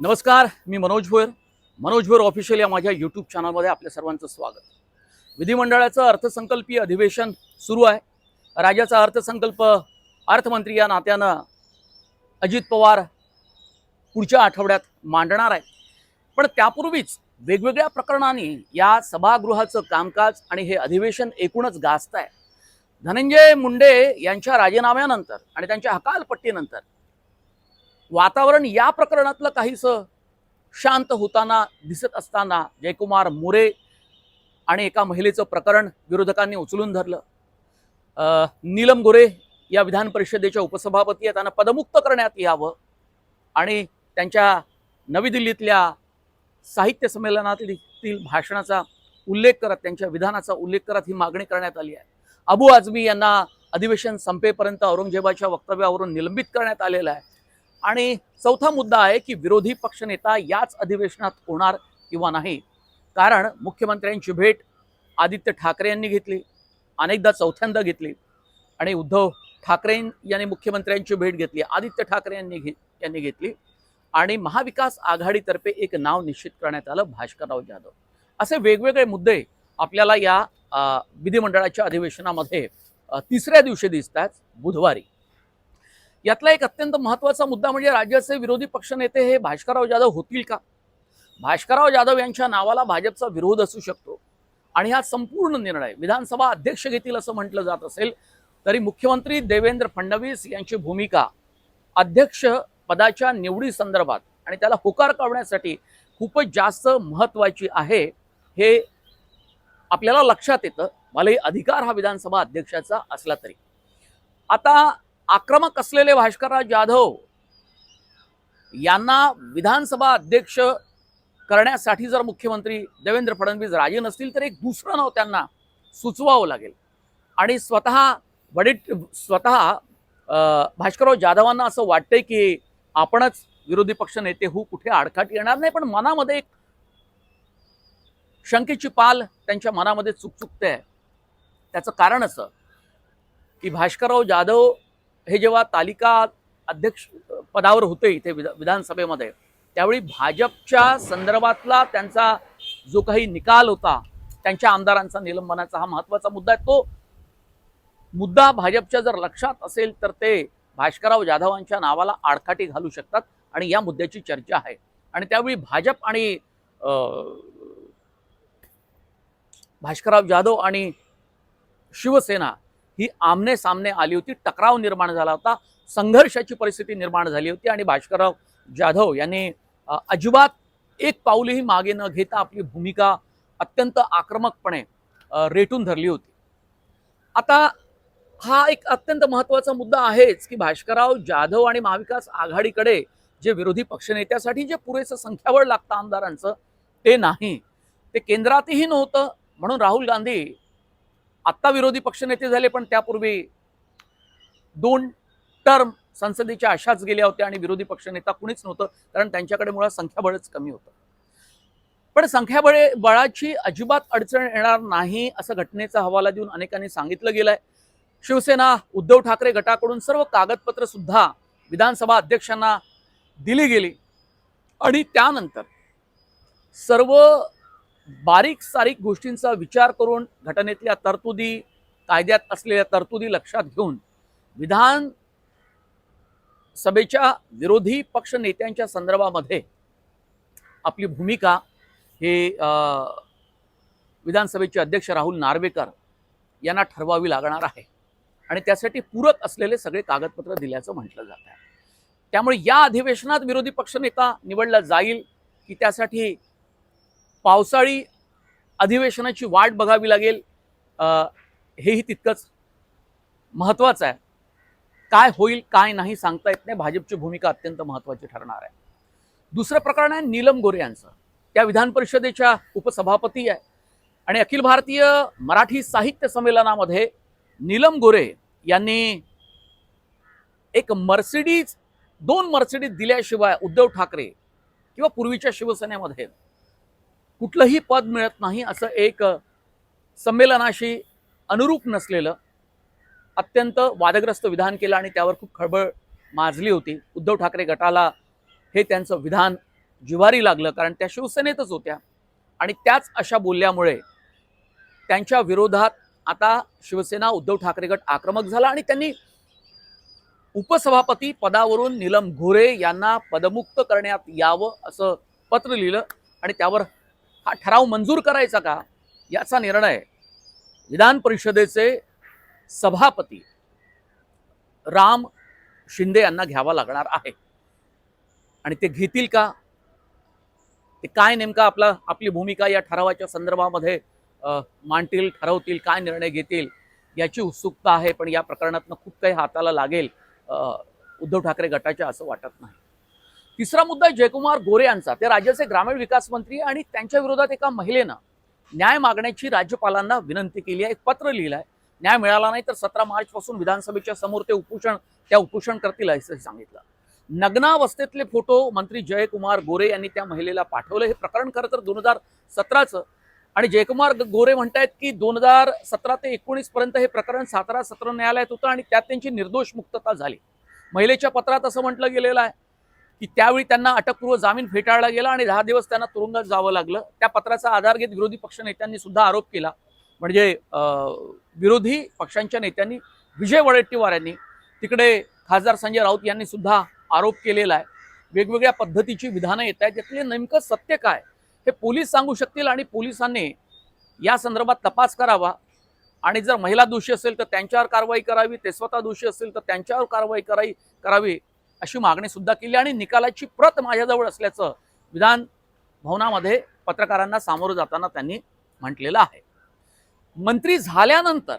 नमस्कार मी मनोज भोयर. मनोज भोयर ऑफिशियल या माझ्या यूट्यूब चॅनलमध्ये आपल्या सर्वांचं स्वागत. विधिमंडळाचं अर्थसंकल्पीय अधिवेशन सुरू आहे. राज्याचा अर्थसंकल्प अर्थमंत्री या नात्यानं अजित पवार पुढच्या आठवड्यात मांडणार आहे पण त्यापूर्वीच वेगवेगळ्या प्रकरणांनी या सभागृहाचं कामकाज आणि हे अधिवेशन एकूणच गाजत आहे धनंजय मुंडे यांच्या राजीनाम्यानंतर आणि त्यांच्या हकालपट्टीनंतर वातावरण या प्रकरणातलं काहीसं शांत होताना दिसत असताना जयकुमार मोरे आणि एका महिलेचं प्रकरण विरोधकांनी उचलून धरलं. नीलम गोरे या विधान परिषदेच्या उपसभापती आहेत. त्यांना पदमुक्त करण्यात यावं. आणि त्यांच्या नवी दिल्लीतल्या साहित्य संमेलनातील भाषणाचा उल्लेख करत त्यांच्या विधानाचा उल्लेख करत ही मागणी करण्यात आली आहे. अबू आझमी यांना अधिवेशन संपेपर्यंत औरंगजेबाच्या वक्तव्यावरून निलंबित करण्यात आलेलं आहे. आणि चौथा मुद्दा आहे की विरोधी पक्षनेता याच अधिवेशनात होणार किंवा नाही. कारण मुख्यमंत्र्यांची भेट आदित्य ठाकरे यांनी घेतली अनेकदा चौथ्यांदा घेतली आणि उद्धव ठाकरे यांनी मुख्यमंत्र्यांची भेट घेतली आदित्य ठाकरे यांनी घे यांनी घेतली आणि महाविकास आघाडीतर्फे एक नाव निश्चित करण्यात आलं भास्करराव जाधव. असे वेगवेगळे मुद्दे आपल्याला या विधिमंडळाच्या अधिवेशनामध्ये तिसऱ्या दिवशी दिसतात बुधवारी. यातला एक अत्यंत महत्त्वाचा मुद्दा म्हणजे राज्याचे विरोधी पक्षनेते हे भास्करराव जाधव होतील का? भास्करराव जाधव यांच्या नावाला भाजपचा विरोध असू शकतो. आणि हा संपूर्ण निर्णय विधानसभा अध्यक्ष घेतील असं म्हटलं जात असेल तरी मुख्यमंत्री देवेंद्र फडणवीस यांची भूमिका अध्यक्ष पदाच्या निवडी संदर्भात आणि त्याला होकार कळवण्यासाठी खूपच जास्त महत्त्वाची आहे हे आपल्याला लक्षात येतं. भलेही अधिकार हा विधानसभा अध्यक्षाचा असला तरी. आता आक्रमक असलेले भास्करराव जाधव यांना विधानसभा अध्यक्ष करण्यासाठी जर मुख्यमंत्री देवेंद्र फडणवीस राजे नसतील तर एक दुसरं नाव त्यांना सुचवावं लागेल. आणि स्वतः वडीट स्वतः अं, भास्करराव जाधवांना असं वाटतंय की आपणच विरोधी पक्ष नेते हू कुठे आडखाट येणार नाही पण मनामध्ये एक शंकेची पाल त्यांच्या मनामध्ये चुकचुकते आहे त्याचं कारण असं की भास्करराव जाधव हे जेव्हा तालिका अध्यक्ष पदावर होते इथे विधा विधानसभेमध्ये त्यावेळी भाजपच्या संदर्भातला त्यांचा जो काही निकाल होता त्यांच्या आमदारांचा निलंबनाचा हा महत्त्वाचा मुद्दा आहे. तो मुद्दा भाजपच्या जर लक्षात असेल तर ते भास्करराव जाधवांच्या नावाला आडकाठी घालू शकतात आणि या मुद्द्याची चर्चा आहे. आणि त्यावेळी भाजप आणि भास्करराव जाधव आणि शिवसेना ही आमने सामने आली होती. टकराव निर्माण झाला होता. संघर्षाची परिस्थिती निर्माण झाली होती आणि भास्करराव जाधव यांनी अजिबात एक पाऊलही मागे न घेता आपली भूमिका अत्यंत आक्रमकपणे रेटून धरली होती. आता हा एक अत्यंत महत्त्वाचा मुद्दा आहेच की भास्करराव जाधव आणि महाविकास आघाडीकडे जे विरोधी पक्षनेत्यासाठी जे पुरेसं संख्याबळ लागतं आमदारांचं ते नाही. ते केंद्रातही नव्हतं. म्हणून राहुल गांधी आत्ता विरोधी पक्षनेते झाले पण त्यापूर्वी दोन टर्म संसदेच्या अशाच गेल्या होत्या आणि विरोधी पक्षनेता कुणीच नव्हतं कारण त्यांच्याकडे मुळात संख्याबळच कमी होतं. पण संख्याबळे बळाची अजिबात अडचण येणार नाही असं घटनेचा हवाला देऊन अनेकांनी सांगितलं गेलंय. शिवसेना उद्धव ठाकरे गटाकडून सर्व कागदपत्र सुद्धा विधानसभा अध्यक्षांना दिली गेली. आणि त्यानंतर सर्व बारीक सारीक गोष्टींचा विचार करून घटनेतल्या तरतुदी कायद्यात असलेल्या तरतुदी लक्षात घेऊन विधान सभेच्या विरोधी पक्ष नेत्यांच्या संदर्भामध्ये आपली भूमिका हे विधानसभेचे अध्यक्ष राहुल नार्वेकर यांना ठरवावी लागणार आहे. आणि त्यासाठी पूरक असलेले सगळे कागदपत्र दिल्याचं म्हटलं जात आहे. त्यामुळे या अधिवेशनात विरोधी पक्षनेता निवडला जाईल की त्यासाठी पावसाळी अधिवेशनाची वाट बघावी लागेल. हेही तितकंच महत्त्वाचं आहे. काय होईल काय नाही सांगता येत नाही. भाजपची भूमिका अत्यंत महत्त्वाची ठरणार आहे. दुसरं प्रकरण आहे नीलम गोरे यांचं. त्या विधान परिषदेच्या उपसभापती आहे. आणि अखिल भारतीय मराठी साहित्य संमेलनामध्ये नीलम गोरे यांनी एक मर्सिडीज दोन मर्सिडीज दिल्याशिवाय उद्धव ठाकरे किंवा पूर्वीच्या शिवसेनेमध्ये कुठलंही पद मिळत नाही असं एक संमेलनाशी अनुरूप नसलेलं अत्यंत वादग्रस्त विधान केलं आणि त्यावर खूप खळबळ माजली होती. उद्धव ठाकरे गटाला हे त्यांचं विधान जिवारी लागलं कारण त्या शिवसेनेतच होत्या. आणि त्याच अशा बोलल्यामुळे त्यांच्या विरोधात आता शिवसेना उद्धव ठाकरे गट आक्रमक झाला आणि त्यांनी उपसभापती पदावरून नीलम घोरे यांना पदमुक्त करण्यात यावं असं पत्र लिहिलं आणि त्यावर हा ठराव मंजूर करायचा का? याचा निर्णय विधान परिषदेचे सभापती राम शिंदे यांना घ्यावा लागणार आहे. आणि ते घेतील का? ते काय नेमका आपला आपली भूमिका या ठरावाच्या संदर्भामध्ये मांडतील ठरवतील काय निर्णय घेतील याची उत्सुकता आहे पण या प्रकरणातनं खूप काही हाताला लागेल उद्धव ठाकरे गटाच्या असं वाटत नाही. तिसरा मुद्दा जयकुमार गोरे यांचा. ते राज्याचे ग्रामीण विकास मंत्री आणि त्यांच्या विरोधात एका महिलेनं न्याय मागण्याची राज्यपालांना विनंती केली आहे एक पत्र लिहिलं आहे न्याय मिळाला नाही तर सतरा मार्च पासून विधानसभेच्या समोर ते उपोषण त्या उपोषण करतील असं सांगितलं. नग्नावस्थेतले फोटो मंत्री जयकुमार गोरे यांनी त्या महिलेला पाठवलं. हे प्रकरण खरं तर दोन हजार सतराचं. आणि जयकुमार गोरे म्हणतायत की दोन हजार सतरा ते एकोणीस पर्यंत हे प्रकरण सातारा सत्र न्यायालयात होतं आणि त्यात त्यांची निर्दोष मुक्तता झाली. महिलेच्या पत्रात असं म्हटलं गेलेलं आहे. की त्यावेळी त्यांना अटकपूर्व जामीन फेटाळला गेला आणि दहा दिवस त्यांना तुरुंगात जावं लागलं. त्या पत्राचा आधार घेत विरोधी पक्ष नेत्यांनी सुद्धा आरोप केला. म्हणजे विरोधी पक्षांच्या नेत्यांनी विजय वडेट्टीवार यांनी तिकडे खासदार संजय राऊत यांनी सुद्धा आरोप केलेला आहे. वेगवेगळ्या पद्धतीची विधानं येत आहेत. त्यातले नेमकं सत्य काय? हे पोलीस सांगू शकतील आणि पोलिसांनी या संदर्भात तपास करावा. आणि जर महिला दोषी असेल तर त्यांच्यावर कारवाई करावी. ते स्वतः दोषी असेल तर त्यांच्यावर कारवाई करावी करावी. अशी मागणी सुद्धा केली आणि निकालाची प्रत माझ्याजवळ असल्याचं विधान भवनामध्ये पत्रकारांना सामोरं जाताना त्यांनी म्हटलेलं आहे. मंत्री झाल्यानंतर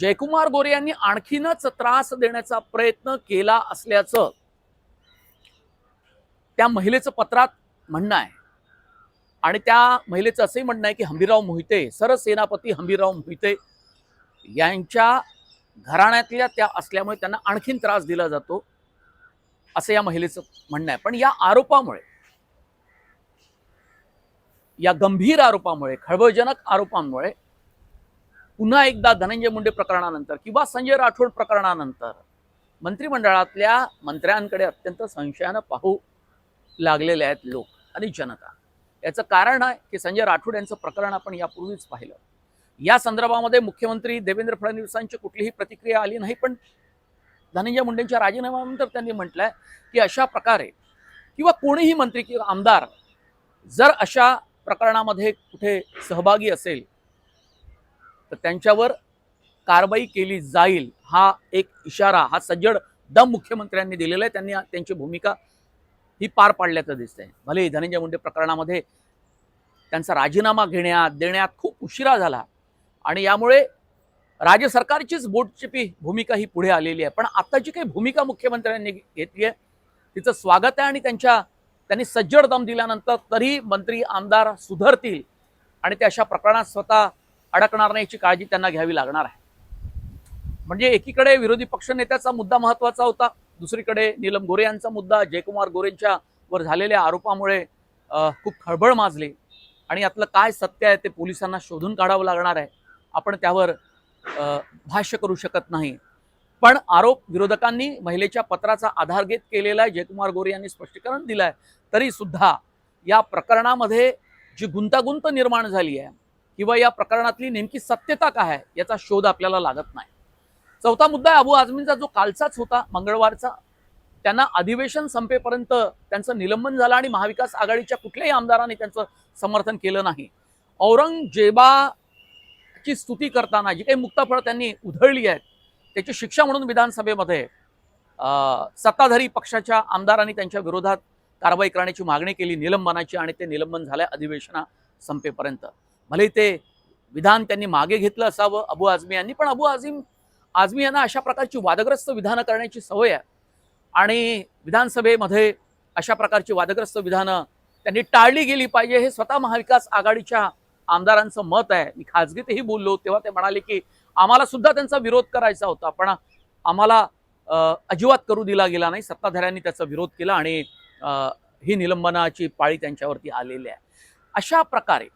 जयकुमार गोरे यांनी आणखीनच त्रास देण्याचा प्रयत्न केला असल्याचं त्या महिलेचं पत्रात म्हणणं आहे. आणि त्या महिलेचं असंही म्हणणं आहे की हंबीरराव मोहिते सरसेनापती हंबीरराव मोहिते यांच्या घराण्यातल्या त्या असल्यामुळे त्यांना आणखीन त्रास दिला जातो. असं या महिलेचं म्हणणं आहे. पण या आरोपामुळे या गंभीर आरोपामुळे खळबळजनक आरोपांमुळे पुन्हा एकदा धनंजय मुंडे प्रकरणानंतर किंवा संजय राठोड प्रकरणानंतर मंत्रिमंडळातल्या मंत्र्यांकडे अत्यंत संशयानं पाहू लागलेले आहेत लोक आणि जनता. याचं कारण आहे की संजय राठोड यांचं प्रकरण आपण यापूर्वीच पाहिलं. या संदर्भामध्ये मुख्यमंत्री देवेंद्र फडणवीसांची कुठलीही प्रतिक्रिया आली नाही पण धनंजय मुंडेंच्या राजीनाम्यानंतर त्यांनी म्हटलंय की अशा प्रकारे किंवा कोणीही मंत्री किंवा आमदार जर अशा प्रकरणामध्ये कुठे सहभागी असेल तर त्यांच्यावर कारवाई केली जाईल हा एक इशारा हा सज्जड दम मुख्यमंत्र्यांनी दिलेला आहे. त्यांनी त्यांची भूमिका ही पार पाडल्याचं दिसतंय. भले धनंजय मुंडे प्रकरणामध्ये त्यांचा राजीनामा घेण्यात देण्यात खूप उशिरा झाला आणि यामुळे राज्य सरकारचीच बोटचिपी भूमिका ही पुढे आलेली आहे. पण आता जी काही भूमिका मुख्यमंत्र्यांनी घेतली आहे. तिचं स्वागत आहे आणि त्यांच्या त्यांनी सज्जड दम दिल्यानंतर तरी मंत्री आमदार सुधरतील आणि ते अशा प्रकरणात स्वतः अडकणार नाही याची काळजी त्यांना घ्यावी लागणार आहे. म्हणजे एकीकडे विरोधी पक्षनेत्याचा मुद्दा महत्त्वाचा होता. दुसरीकडे नीलम गोरे यांचा मुद्दा जयकुमार गोरेंच्या वर झालेल्या आरोपामुळे खूप खळबळ माजली. आणि यातलं काय सत्य आहे ते पोलिसांना शोधून काढावं लागणार आहे. आपण त्यावर भाष्य करू शकत नाही. पण आरोप विरोधकांनी महिलेच्या पत्राचा आधार घेत केलेला आहे जयकुमार गोरे यांनी स्पष्टीकरण दिलं आहे तरी सुद्धा या प्रकरणामध्ये जी गुंतागुंत निर्माण झाली आहे किंवा या प्रकरणातली नेमकी सत्यता काय आहे याचा शोध आपल्याला लागत नाही. चौथा मुद्दा आहे अबू आझमींचा जो कालचाच होता मंगळवारचा त्यांना अधिवेशन संपेपर्यंत त्यांचं निलंबन झालं आणि महाविकास आघाडीच्या कुठल्याही आमदारांनी त्यांचं समर्थन केलं नाही. औरंगजेबा ची स्तुती करताना जी काही मुक्ताफळ त्यांनी उधळली आहेत त्याची शिक्षा म्हणून विधानसभेमध्ये सत्ताधारी पक्षाच्या आमदारांनी त्यांच्या विरोधात कारवाई करण्याची मागणी केली निलंबनाची आणि ते निलंबन झालं अधिवेशना संपेपर्यंत. भले ते विधान त्यांनी मागे घेतलं असावं अबू आझमी यांनी पण अबू आझिम आझमी यांना अशा प्रकारची वादग्रस्त विधानं करण्याची सवय आहे. आणि विधानसभेमध्ये अशा प्रकारची वादग्रस्त विधानं त्यांनी टाळली गेली पाहिजे हे स्वतः महाविकास आघाडीच्या आमदारांचं मत आहे. मी खाजगीतही बोललो तेव्हा ते म्हणाले की आम्हाला सुद्धा त्यांचा विरोध करायचा होता पण आम्हाला अजिबात करू दिला गेला नाही. सत्ताधाऱ्यांनी त्याचा विरोध केला आणि ही निलंबनाची पाळी त्यांच्यावरती आलेली आहे. अशा प्रकारे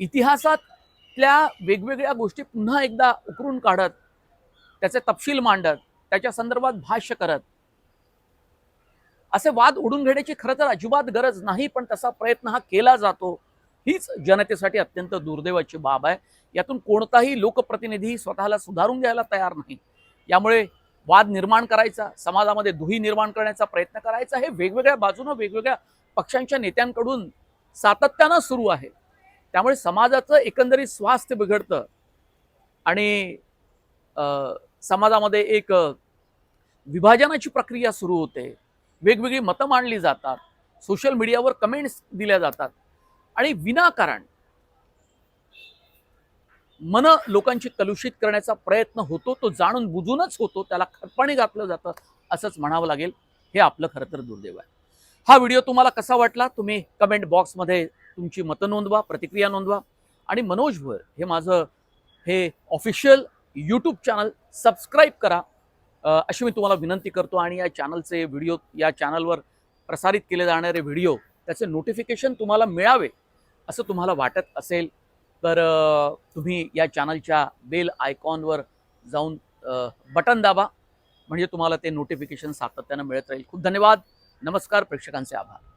इतिहासातल्या वेगवेगळ्या गोष्टी पुन्हा एकदा उकरून काढत त्याचे तपशील मांडत त्याच्या संदर्भात भाष्य करत असे वाद उडून घेण्याची खरं तर अजिबात गरज नाही पण तसा प्रयत्न हा केला जातो. हीच जनतेसाठी अत्यंत दुर्दैवाची बाब आहे. यातून कोणताही लोकप्रतिनिधी स्वतःला सुधारून घ्यायला तयार नाही. यामुळे वाद निर्माण करायचा समाजामध्ये दुही निर्माण करण्याचा प्रयत्न करायचा हे वेगवेगळ्या बाजूनं वेगवेगळ्या पक्षांच्या नेत्यांकडून सातत्यानं सुरू आहे. त्यामुळे समाजाचं एकंदरीत स्वास्थ्य बिघडतं. आणि समाजामध्ये एक विभाजनाची प्रक्रिया सुरू होते. वेगवेगळी मतं मांडली जातात. सोशल मीडियावर कमेंट्स दिल्या जातात. आणि विनाकारण मन लोकांची कलुषित करण्याचा प्रयत्न होतो तो जाणून बुजूनच होतो त्याला खरपणे घातलं जातं असंच म्हणावं लागेल. हे आपलं खरं तर दुर्दैव आहे. हा व्हिडिओ तुम्हाला कसा वाटला? तुम्ही कमेंट बॉक्समध्ये तुमची मतं नोंदवा प्रतिक्रिया नोंदवा. आणि मनोज भर हे माझं हे ऑफिशियल यूट्यूब चॅनल सबस्क्राईब करा. अशी मी तुम्हाला विनंती करतो आणि या चॅनलचे व्हिडिओ या चॅनलवर प्रसारित केले जाणारे व्हिडिओ त्याचे नोटिफिकेशन तुम्हाला मिळावे. असं तुम्हाला वाटत असेल तर तुम्ही या चॅनलच्या बेल आयकॉनवर जाऊन बटन दाबा. म्हणजे तुम्हाला ते नोटिफिकेशन सातत्यानं मिळत राहील. खूप धन्यवाद. नमस्कार. प्रेक्षकांचे आभार.